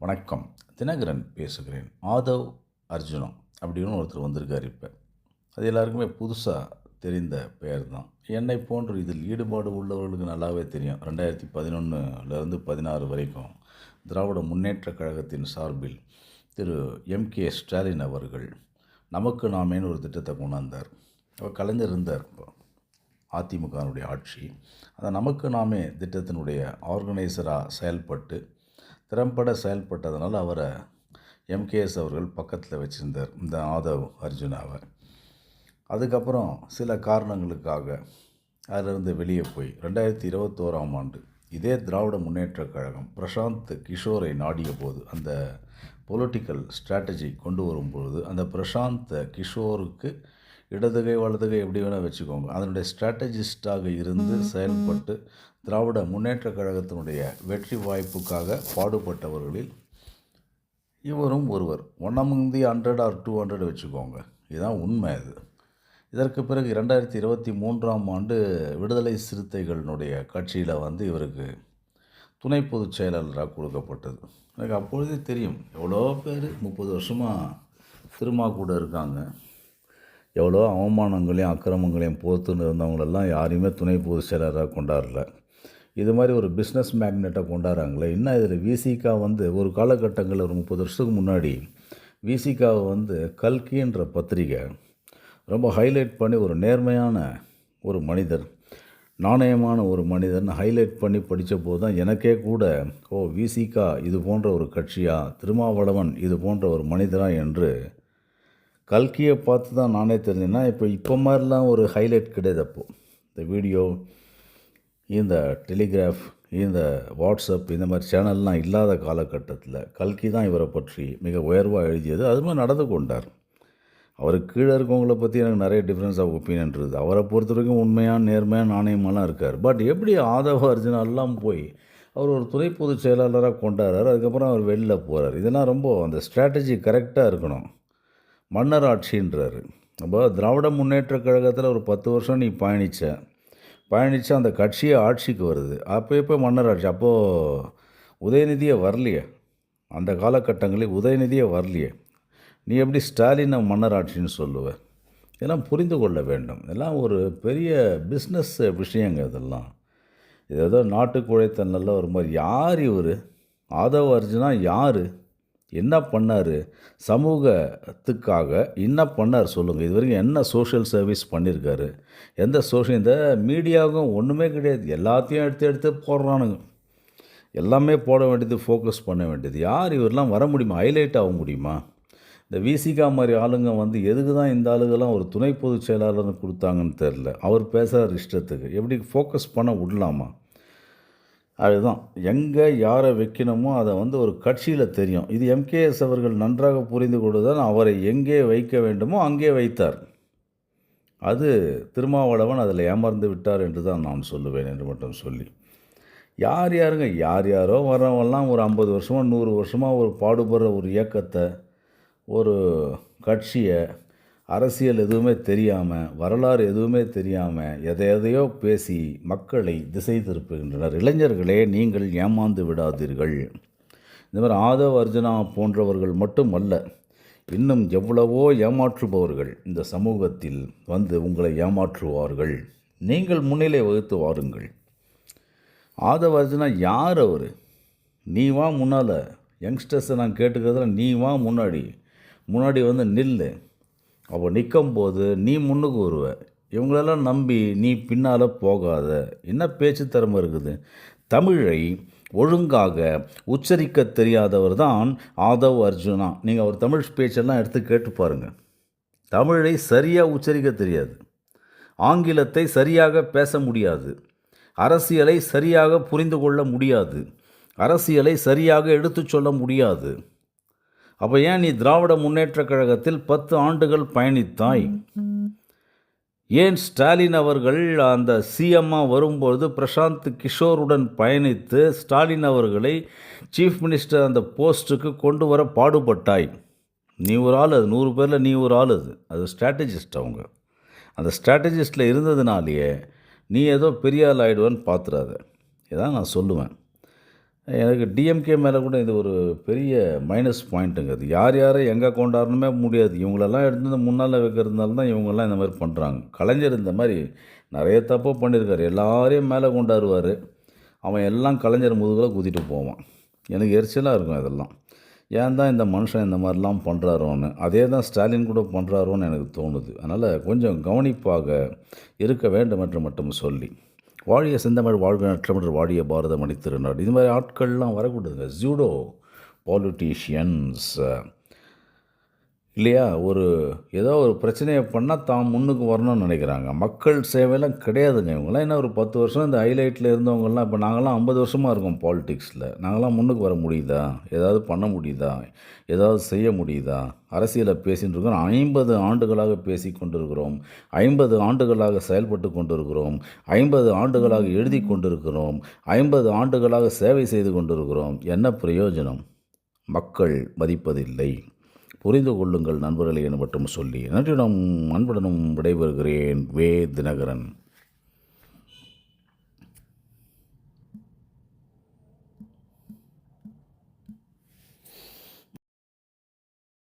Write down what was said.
வணக்கம். தினகரன் பேசுகிறேன். ஆதவ் அர்ஜுனா அப்படின்னு ஒருத்தர் வந்திருக்கார் இப்போ. அது எல்லாருக்குமே புதுசாக தெரிந்த பெயர் தான் என்னை போன்று இதில் ஈடுபாடு உள்ளவர்களுக்கு நல்லாவே தெரியும். ரெண்டாயிரத்தி பதினொன்றுலேருந்து பதினாறு வரைக்கும் திராவிட முன்னேற்றக் கழகத்தின் சார்பில் திரு எம். கே. ஸ்டாலின் அவர்கள் நமக்கு நாமேன்னு ஒரு திட்டத்தை கொண்டாந்தார். அவர் கலைஞர் இருந்தார் இப்போ. ஆட்சி. அந்த நமக்கு நாமே திட்டத்தினுடைய ஆர்கனைசராக செயல்பட்டு திறம்பட செயல்பட்டதனால் அவரை எம்கேஎஸ் அவர்கள் பக்கத்தில் வச்சுருந்தார் இந்த ஆதவ் அர்ஜுனாவை. அதுக்கப்புறம் சில காரணங்களுக்காக அதிலிருந்து வெளியே போய் ரெண்டாயிரத்தி இருபத்தோராம் ஆண்டு இதே திராவிட முன்னேற்றக் கழகம் பிரசாந்த் கிஷோரை நாடிய போது அந்த பொலிட்டிக்கல் ஸ்ட்ராட்டஜி கொண்டு வரும்பொழுது அந்த பிரசாந்த் கிஷோருக்கு இடதுகை வலதுகை எப்படி வேணால் வச்சுக்கோங்க. அதனுடைய ஸ்ட்ராட்டஜிஸ்டாக இருந்து செயல்பட்டு திராவிட முன்னேற்றக் கழகத்தினுடைய வெற்றி வாய்ப்புக்காக பாடுபட்டவர்களில் இவரும் ஒருவர். One among the hundred or two hundred வச்சுக்கோங்க. இதுதான் உண்மை இது இதற்கு பிறகு ரெண்டாயிரத்தி இருபத்தி மூன்றாம் ஆண்டு விடுதலை சிறுத்தைகளினுடைய கட்சியில் வந்து இவருக்கு துணை பொதுச் செயலாளராக கொடுக்கப்பட்டது. எனக்கு அப்பொழுதே தெரியும். எவ்வளோ பேர்? முப்பது வருஷமாக திருமா கூட இருக்காங்க. எவ்வளோ அவமானங்களையும் அக்கிரமங்களையும் பொறுத்துன்னு இருந்தவங்களெல்லாம் யாரையுமே துணை பொதுச் செயலராக கொண்டாடல. இது மாதிரி ஒரு பிஸ்னஸ் மேக்னெட்டை கொண்டாடுறாங்களே இன்னும் இதில்? விசிகா வந்து ஒரு காலகட்டங்களில் ஒரு முப்பது வருஷத்துக்கு முன்னாடி விசிகாவை வந்து கல்கின்ற பத்திரிகை ரொம்ப ஹைலைட் பண்ணி ஒரு நேர்மையான ஒரு மனிதர் நாணயமான ஒரு மனிதர்னு ஹைலைட் பண்ணி படித்த போது தான் எனக்கே கூட ஓ விசிகா இது போன்ற ஒரு கட்சியா திருமாவளவன் இது போன்ற ஒரு மனிதரா என்று கல்கியை பார்த்து தான் நானே தெரிஞ்சேன்னா இப்போ இப்போ மாதிரிலாம் ஒரு ஹைலைட் கிடையாது அப்போது இந்த வீடியோ இந்த டெலிகிராஃப் இந்த வாட்ஸ்அப் இந்த மாதிரி சேனல்லாம் இல்லாத காலகட்டத்தில் கல்கி தான் இவரை பற்றி மிக உயர்வாக எழுதியது. அது மாதிரி நடந்து கொண்டார். அவருக்கு கீழே இருக்கவங்கள பற்றி எனக்கு நிறைய டிஃப்ரென்ஸ் ஆஃப் ஒப்பீனியன் இருக்குது. அவரை பொறுத்த வரைக்கும் உண்மையான நேர்மையான நாணயமெல்லாம் இருக்கார். பட் எப்படி ஆதவ அர்ஜுனா எல்லாம் போய் அவர் ஒரு துணை பொதுச் செயலாளராக கொண்டாடுறார் அதுக்கப்புறம் அவர் வெளில போகிறார் இதெல்லாம் ரொம்ப அந்த ஸ்ட்ராட்டஜி கரெக்டாக இருக்கணும். மன்னர் ஆட்சின்றார் அப்போ திராவிட முன்னேற்றக் கழகத்தில் ஒரு பத்து வருஷம் நீ பயணித்த பயணித்து அந்த கட்சியே ஆட்சிக்கு வருது. அப்போ எப்போ மன்னர் ஆட்சி அப்போது உதயநிதியே வரலையே. அந்த காலகட்டங்களில் உதயநிதியே வரலையே. நீ எப்படி ஸ்டாலினை மன்னர் ஆட்சின்னு சொல்லுவ? இதெல்லாம் புரிந்து கொள்ள வேண்டும். இதெல்லாம் ஒரு பெரிய பிஸ்னஸ் விஷயங்க இதெல்லாம். இது ஏதோ நாட்டுக்குழைத்த நல்ல ஒரு மாதிரி. யார் இவர்? ஆதவ அர்ஜுனா யார்? என்ன பண்ணார்? சமூகத்துக்காக என்ன பண்ணார் சொல்லுங்கள் இது வரைக்கும் என்ன சோஷியல் சர்வீஸ் பண்ணியிருக்காரு எந்த சோஷியல் இந்த மீடியாவுக்கும் ஒன்றுமே கிடையாது. எல்லாத்தையும் எடுத்து எடுத்து போடுறானுங்க. எல்லாமே போட வேண்டியது ஃபோக்கஸ் பண்ண வேண்டியது. யார் இவரெல்லாம் வர முடியுமா? ஹைலைட் ஆக முடியுமா? இந்த விசிகா மாதிரி ஆளுங்க வந்து எதுக்கு தான் இந்த ஆளுங்கெல்லாம் ஒரு துணை பொதுச் செயலாளர்னு கொடுத்தாங்கன்னு தெரில அவர் பேசுகிற இஷ்டத்துக்கு. எப்படி ஃபோக்கஸ் பண்ண விடலாமா? அதுதான். எங்கே யாரை வைக்கணுமோ அதை வந்து ஒரு கட்சியில் தெரியும். இது எம்கேஎஸ் அவர்கள் நன்றாக புரிந்து கொண்டுதான் அவரை எங்கே வைக்க வேண்டுமோ அங்கே வைத்தார். அது திருமாவளவன் அதில் ஏமாந்து விட்டார் என்று தான் நான் சொல்லுவேன் என்று மட்டும் சொல்லி. யார் யாருங்க? யார் யாரோ வரவங்கெல்லாம் ஒரு ஐம்பது வருஷமாக நூறு வருஷமாக ஒரு பாடுபடுற ஒரு இயக்கத்தை ஒரு கட்சியை அரசியல் எதுவுமே தெரியாமல் வரலாறு எதுவுமே தெரியாமல் எதை எதையோ பேசி மக்களை திசை திருப்புகின்றனர். இளைஞர்களே நீங்கள் ஏமாந்து விடாதீர்கள். இந்த மாதிரி ஆதவ் அர்ஜுனா போன்றவர்கள் மட்டும் அல்ல இன்னும் எவ்வளவோ ஏமாற்றுபவர்கள் இந்த சமூகத்தில் வந்து உங்களை ஏமாற்றுவார்கள். நீங்கள் முன்னிலை வகுத்து வாருங்கள். ஆதவ அர்ஜுனா யார் அவர்? நீ வா முன்னால். யங்ஸ்டர்ஸை நான் கேட்டுக்கிறதுல நீ வா முன்னாடி. முன்னாடி வந்து நில்லு. அப்போ நிற்கும்போது நீ முன்னுக்கு வருவ. இவங்களெல்லாம் நம்பி நீ பின்னால் போகாத. என்ன பேச்சு திறமை இருக்குது? தமிழை ஒழுங்காக உச்சரிக்க தெரியாதவர் தான் ஆதவ் அர்ஜுனா. நீங்கள் அவர் தமிழ் பேச்செல்லாம் எடுத்து கேட்டு பாருங்கள் தமிழை சரியாக உச்சரிக்க தெரியாது. ஆங்கிலத்தை சரியாக பேச முடியாது. அரசியலை சரியாக புரிந்து கொள்ள முடியாது. அரசியலை சரியாக எடுத்துச் சொல்ல முடியாது. அப்போ ஏன் நீ திராவிட முன்னேற்றக் கழகத்தில் பத்து ஆண்டுகள் பயணித்தாய்? ஏன் ஸ்டாலின் அவர்கள் அந்த சிஎம்மா வரும்பொழுது பிரசாந்த் கிஷோருடன் பயணித்து ஸ்டாலின் அவர்களை சீஃப் மினிஸ்டர் அந்த போஸ்ட்டுக்கு கொண்டு வர பாடுபட்டாய்? நீ ஒரு ஆள் அது நூறு பேரில் நீ ஒரு ஆள் அது. அது ஸ்ட்ராட்டஜிஸ்ட் அவங்க. அந்த ஸ்ட்ராட்டஜிஸ்ட்டில் இருந்ததுனாலேயே நீ ஏதோ பெரிய ஆள் ஆகிடுவேன்னு பார்த்துறாத இதான் நான் சொல்லுவேன். எனக்கு டிஎம்கே மேலே கூட இது ஒரு பெரிய மைனஸ் பாயிண்ட்டுங்க அது யார் யாரை எங்கே கொண்டாடணுமே முடியாது. இவங்களெல்லாம் எடுத்து முன்னால் வைக்கிறதுனால தான் இவங்கெல்லாம் இந்த மாதிரி பண்ணுறாங்க கலைஞர் இந்த மாதிரி நிறைய தப்பு பண்ணியிருக்காரு. எல்லாரையும் மேலே கொண்டாடுவார். அவன் எல்லாம் கலைஞர் முதுகில் குதிட்டு போவான். எனக்கு எரிச்சலாக இருக்கும் இதெல்லாம். ஏன் தான் இந்த மனுஷன் இந்த மாதிரிலாம் பண்ணுறாரோன்னு அதே தான் ஸ்டாலின் கூட பண்ணுறாரோன்னு எனக்கு தோணுது. அதனால் கொஞ்சம் கவனிப்பாக இருக்க வேண்டும் என்று மட்டும் சொல்லி. வாழிய செந்தமிழ் வாழ்க நற்றமிழ் வாழிய பாரத மணித்திருநாடு இது மாதிரி ஆட்கள்லாம் வரக்கூடாதுங்க. ஜூடோ பாலிட்டிஷியன்ஸ் இல்லையா? ஒரு ஏதோ ஒரு பிரச்சனையை பண்ணால் தான் முன்னுக்கு வரணும்னு நினைக்கிறாங்க. மக்கள் சேவையெல்லாம் கிடையாதுங்க இவங்கெல்லாம். என்ன ஒரு பத்து வருஷம் இந்த ஹைலைட்டில் இருந்தவங்கெல்லாம் இப்போ நாங்களாம் ஐம்பது வருஷமாக இருக்கோம் பாலிடிக்ஸில். நாங்களாம் முன்னுக்கு வர முடியுதா? ஏதாவது பண்ண முடியுதா? ஏதாவது செய்ய முடியுதா? அரசியலை பேசின்னு இருக்கிறோம் ஐம்பது ஆண்டுகளாக பேசி கொண்டிருக்கிறோம். ஐம்பது ஆண்டுகளாக செயல்பட்டு கொண்டிருக்கிறோம். ஐம்பது ஆண்டுகளாக எழுதி கொண்டிருக்கிறோம். ஐம்பது ஆண்டுகளாக சேவை செய்து கொண்டிருக்கிறோம். என்ன பிரயோஜனம்? மக்கள் மதிப்பதில்லை. புரிந்து கொள்ளுங்கள் நண்பர்களே என மட்டும் சொல்லி நன்றியுடன் அன்புடனும் விடைபெறுகிறேன். வே தினகரன்.